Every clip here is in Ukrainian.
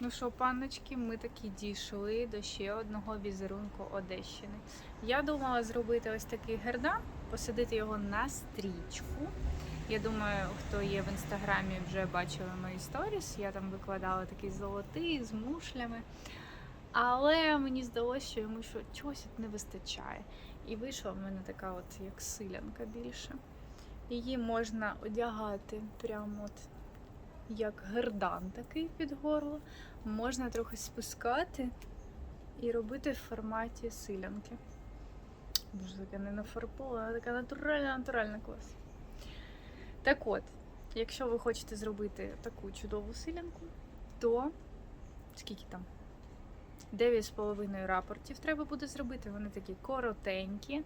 Ну що, панночки, ми таки дійшли до ще одного візерунку Одещини. Я думала зробити ось такий гердан, посадити його на стрічку. Я думаю, хто є в інстаграмі, вже бачили мої сторіс. Я там викладала такий золотий з мушлями. Але мені здалося, що йому чогось не вистачає. І вийшла в мене така, от як силянка більше. Її можна одягати прямо от як гердан такий під горло. Можна трохи спускати і робити в форматі силянки. Боже, така не нафарбована, така натуральна, натуральна клас. Так от, якщо ви хочете зробити таку чудову силянку, то скільки там? 9,5 рапортів треба буде зробити. Вони такі коротенькі.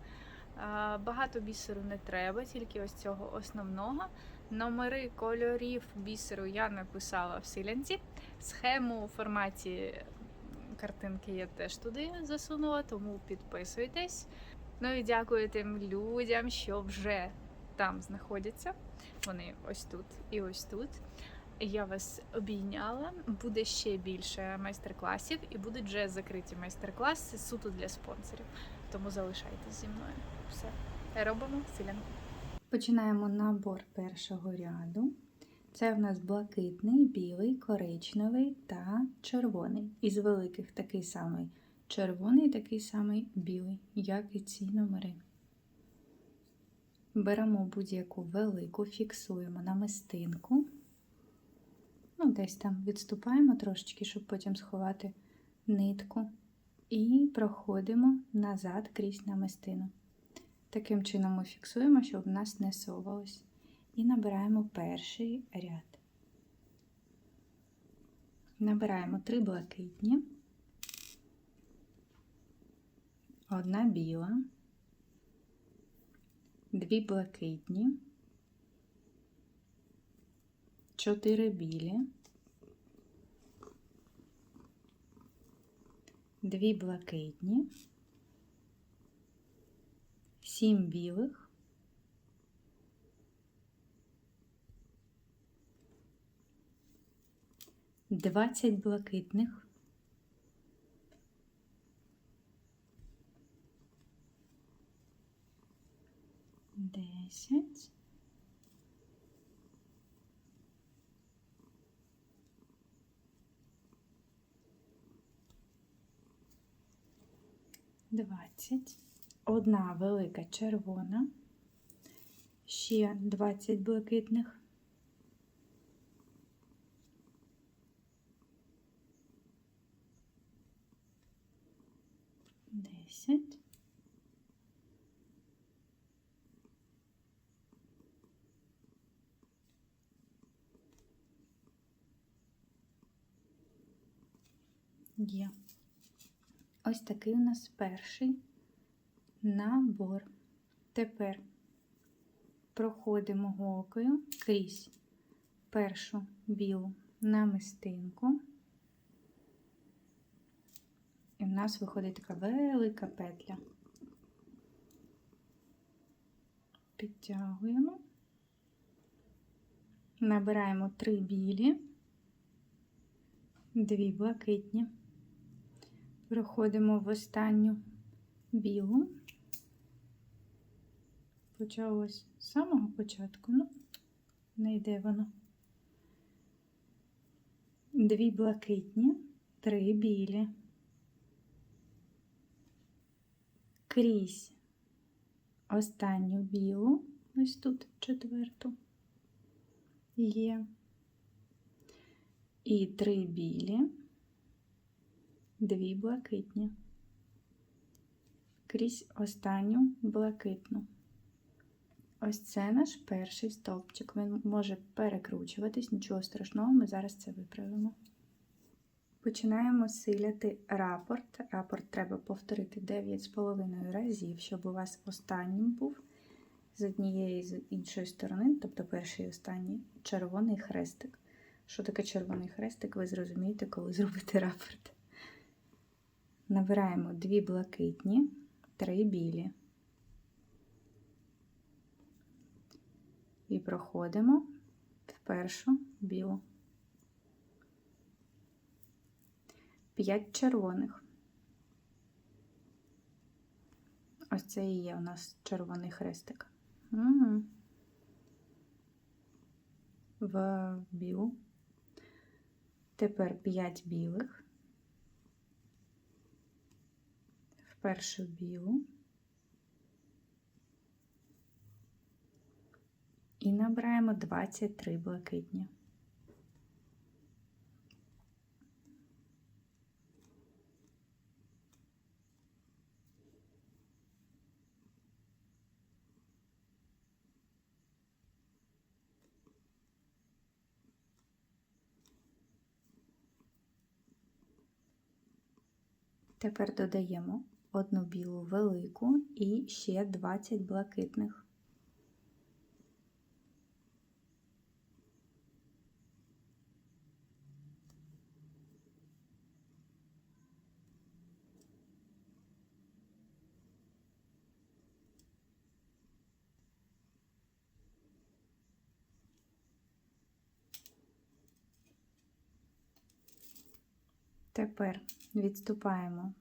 Багато бісеру не треба, тільки ось цього основного. Номери кольорів бісеру я написала в силянці. Схему у форматі картинки я теж туди засунула, тому підписуйтесь. Ну і дякую тим людям, що вже там знаходяться. Вони ось тут і ось тут. Я вас обійняла. Буде ще більше майстер-класів і будуть вже закриті майстер-класи суто для спонсорів. Тому залишайтесь зі мною. Все, робимо силянку. Починаємо набор першого ряду. Це в нас блакитний, білий, коричневий та червоний. Із великих такий самий червоний, такий самий білий, як і ці номери. Беремо будь-яку велику, фіксуємо на мистинку. Ну, десь там відступаємо трошечки, щоб потім сховати нитку. І проходимо назад крізь намистину. Таким чином ми фіксуємо, щоб в нас не совалось. І набираємо перший ряд. Набираємо три блакитні, одна біла, дві блакитні, чотири білі, дві блакитні. Сім білих, двадцять блакитних, десять, двадцять одна велика червона, ще 20 блакитних. Десять. Є. Ось такий у нас перший набор. Тепер проходимо голкою крізь першу білу намистинку. І в нас виходить така велика петля. Підтягуємо, набираємо три білі, дві блакитні, проходимо в останню білу. Почалось з самого початку, ну, не йде воно. Дві блакитні, три білі. Крізь останню білу, ось тут четверту є. І три білі, дві блакитні. Крізь останню блакитну. Ось це наш перший стовпчик. Він може перекручуватись, нічого страшного, ми зараз це виправимо. Починаємо силяти рапорт. Рапорт треба повторити 9,5 разів, щоб у вас останнім був з однієї з іншої сторони, тобто перший і останній, червоний хрестик. Що таке червоний хрестик, ви зрозумієте, коли зробите рапорт. Набираємо дві блакитні, три білі. І проходимо в першу білу. 5 червоних. Ось це і є у нас червоний хрестик. Угу. В білу. Тепер 5 білих. В першу білу. І набираємо 23 блакитні. Тепер додаємо одну білу велику і ще 20 блакитних. Тепер відступаємо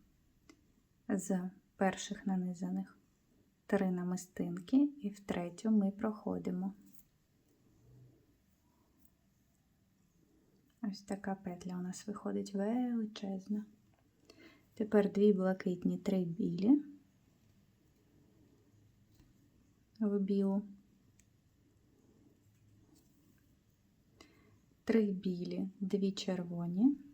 з перших нанизаних три намистинки, і в третю ми проходимо. Ось така петля у нас виходить величезна. Тепер дві блакитні, три білі в білу. Три білі, дві червоні.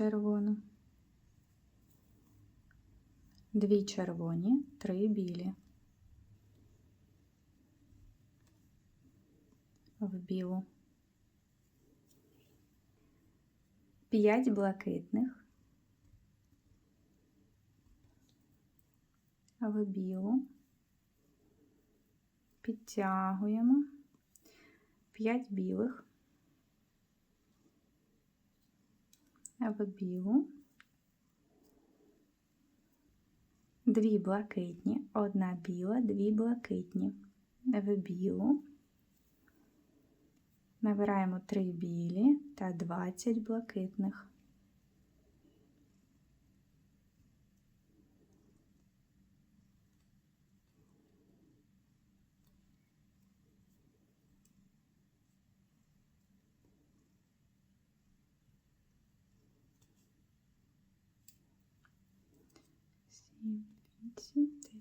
Червону, дві червоні, три білі, в білу, п'ять блакитних, в білу, підтягуємо, п'ять білих. В білу, дві блакитні, одна біла, дві блакитні, в білу, набираємо три білі та 20 блакитних. Десять.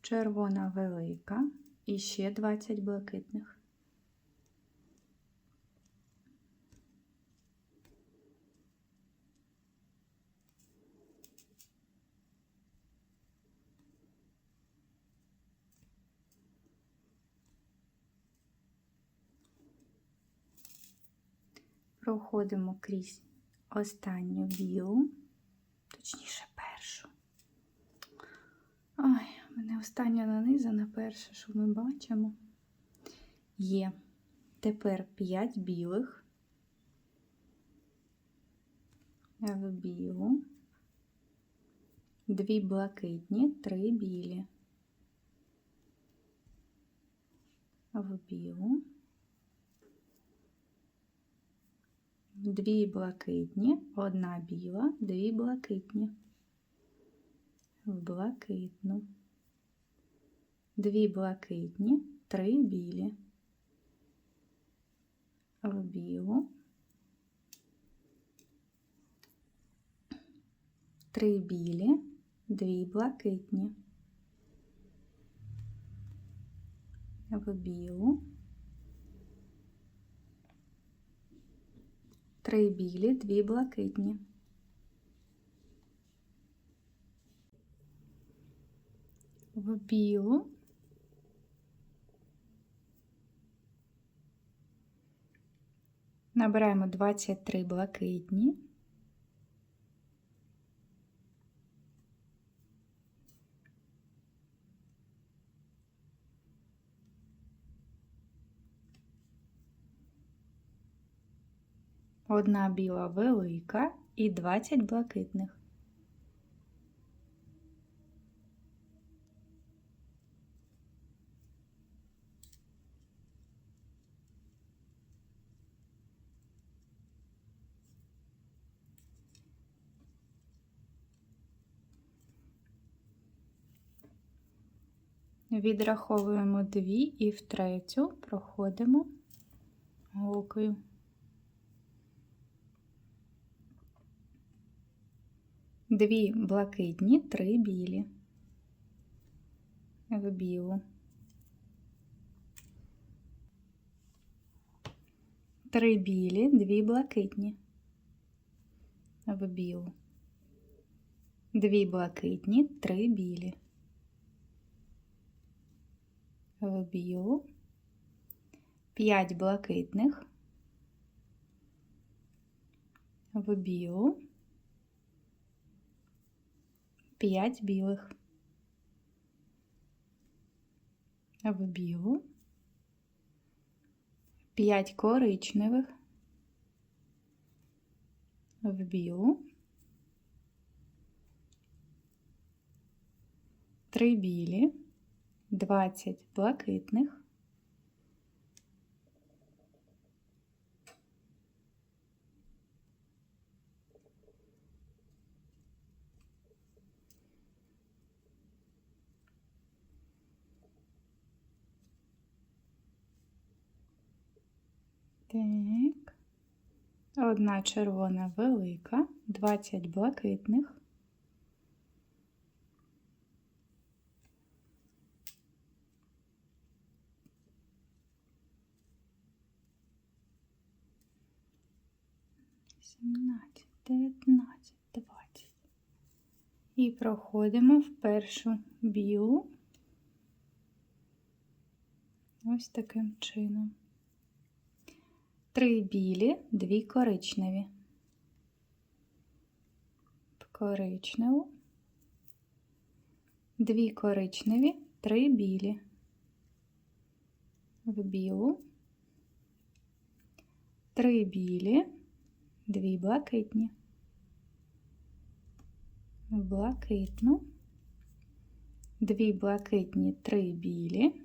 Червона велика і ще 20 блакитних. Проходимо крізь останню білу точніше першу. Ой, мене остання нанизана перша, що ми бачимо. Є. Тепер 5 білих. В білу, дві блакитні, три білі. В білу. дві блакитні, одна біла, дві блакитні, в блакитну, дві блакитні, три білі, в білу, три білі, дві блакитні, в білу. три білі, дві блакитні. В білу. Набираємо 23 блакитні. одна біла велика і 20 блакитних. Відраховуємо дві і в третю проходимо голкою. Дві блакитні, три білі. В білу. Три білі, дві блакитні. В білу. Дві блакитні, три білі. В білу. П'ять блакитних. В білу. П'ять білих. В білу. П'ять коричневих. В білу. Три білі. Двадцять блакитних. Так. Одна червона велика, 20 блакитних. Сімнадцять, дев'ятнадцять, двадцять. І проходимо в першу білу. Ось таким чином. Три білі, дві коричневі. В коричневу. Дві коричневі, три білі. В білу. Три білі, дві блакитні. Блакитну. Дві блакитні, три білі.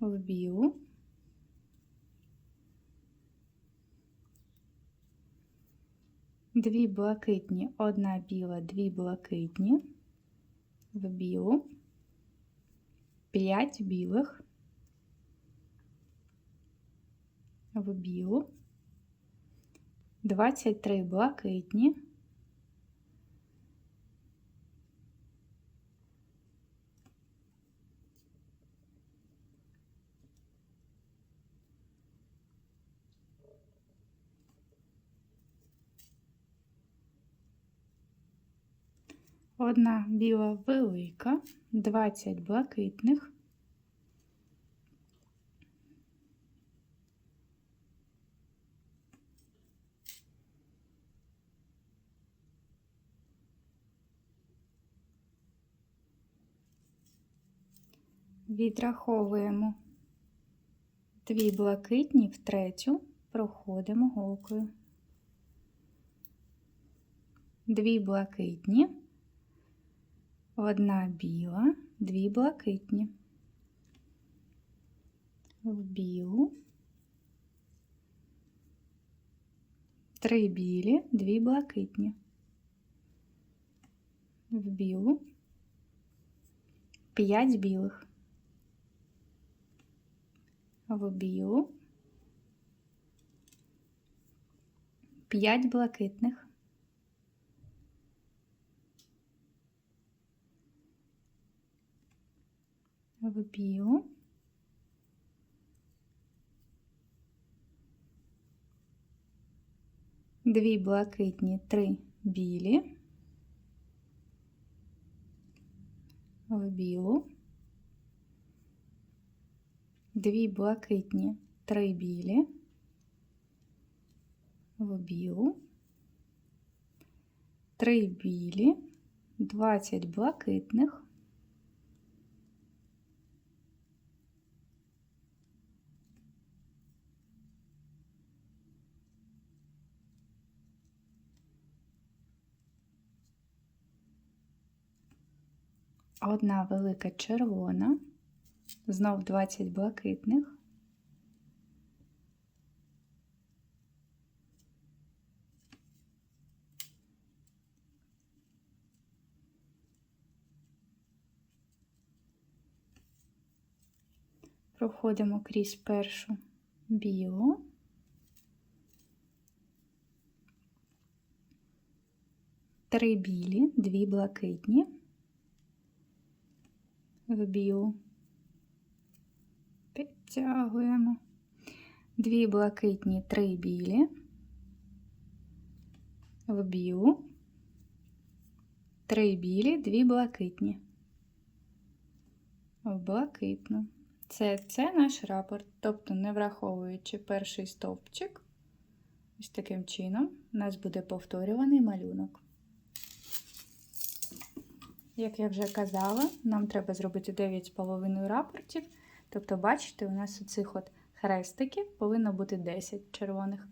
В білу. Дві блакитні, одна біла, дві блакитні, в білу, п'ять білих, в білу, 23 блакитні, Одна біла велика, 20 блакитних, відраховуємо дві блакитні в третю, проходимо голкою. Дві блакитні. Одна біла, дві блакитні. В білу. Три білі, дві блакитні. В білу. П'ять білих. В білу. П'ять блакитних. В білу. Дві блакитні, три білі, в білу, дві блакитні, три білі, в білу, три білі, 20 блакитних, одна велика червона, знов 20 блакитних, Проходимо крізь першу білу. Три білі, дві блакитні в білу. Підтягуємо. Дві блакитні, три білі в білу. Три білі, дві блакитні. В блакитну. Це, це наш рапорт, тобто не враховуючи перший стовпчик, ось таким чином у нас буде повторюваний малюнок. Як я вже казала, нам треба зробити 9,5 рапортів. Тобто, бачите, у нас у цих от хрестиків повинно бути 10 червоних,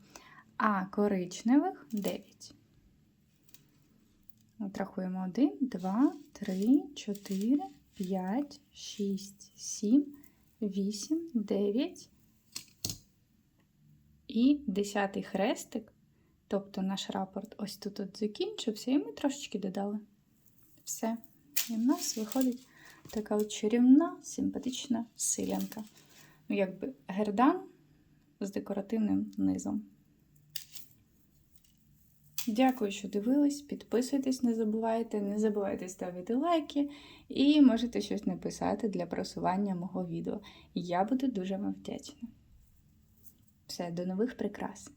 а коричневих 9. От рахуємо 1, 2, 3, 4, 5, 6, 7, 8, 9 і 10 хрестик. Тобто наш рапорт ось тут от закінчився, і ми трошечки додали. Все. І в нас виходить така чарівна, симпатична силянка. Ну, якби гердан з декоративним низом. Дякую, що дивились. Підписуйтесь, не забувайте, не забувайте ставити лайки і можете щось написати для просування мого відео. Я буду дуже вам вдячна. Все, до нових прикрас!